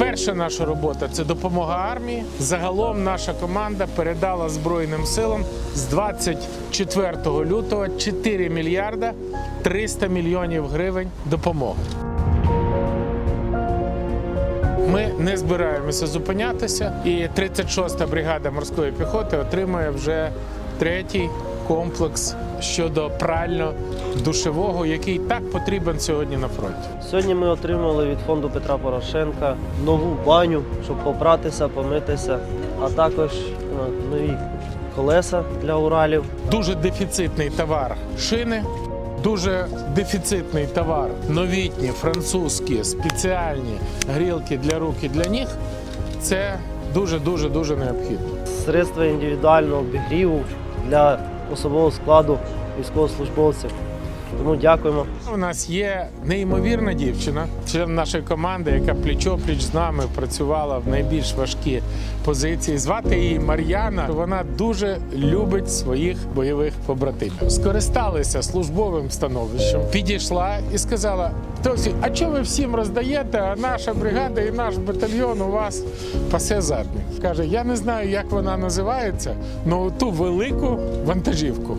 Перша наша робота це допомога армії. Загалом наша команда передала Збройним силам з 24 лютого 4 мільярда 300 мільйонів гривень допомоги. Ми не збираємося зупинятися, і 36-та бригада морської піхоти отримує вже третій комплекс щодо прально-душевого, який так потрібен сьогодні на фронті. Сьогодні ми отримали від фонду Петра Порошенка нову баню, щоб попратися, помитися, а також е, нові колеса для Уралів. Дуже дефіцитний товар шини, дуже дефіцитний товар новітні, французькі, спеціальні грілки для рук і для ніг. Це дуже дуже дуже необхідно. Средства індивідуального обігріву для особового складу військовослужбовців. Тому дякуємо. У нас є неймовірна дівчина, член нашої команди, яка пліч-опліч з нами працювала в найбільш важкі позиції. Звати її Мар'яна. Вона дуже любить своїх бойових побратимів. Скористалися службовим становищем, підійшла і сказала: Трохи, а чого ви всім роздаєте? А наша бригада і наш батальйон у вас пасе задник. Каже: я не знаю, як вона називається, але ту велику вантажівку.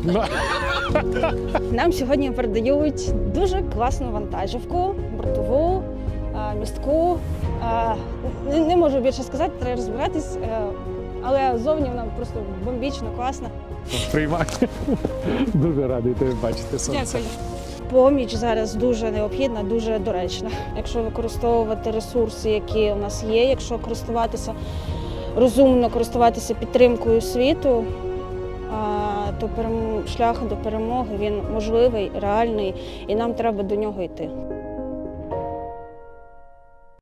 Нам сьогодні передають дуже класну вантажівку, бортову, е, містку. Е, Не, можу більше сказати, треба розбиратись, е, але зовні вона просто бомбічно, класна. приймати. Дуже радий тебе бачити. Сонце. Дякую. Поміч зараз дуже необхідна, дуже доречна. Якщо використовувати ресурси, які у нас є, якщо користуватися розумно користуватися підтримкою світу, то шлях до перемоги він можливий, реальний, і нам треба до нього йти.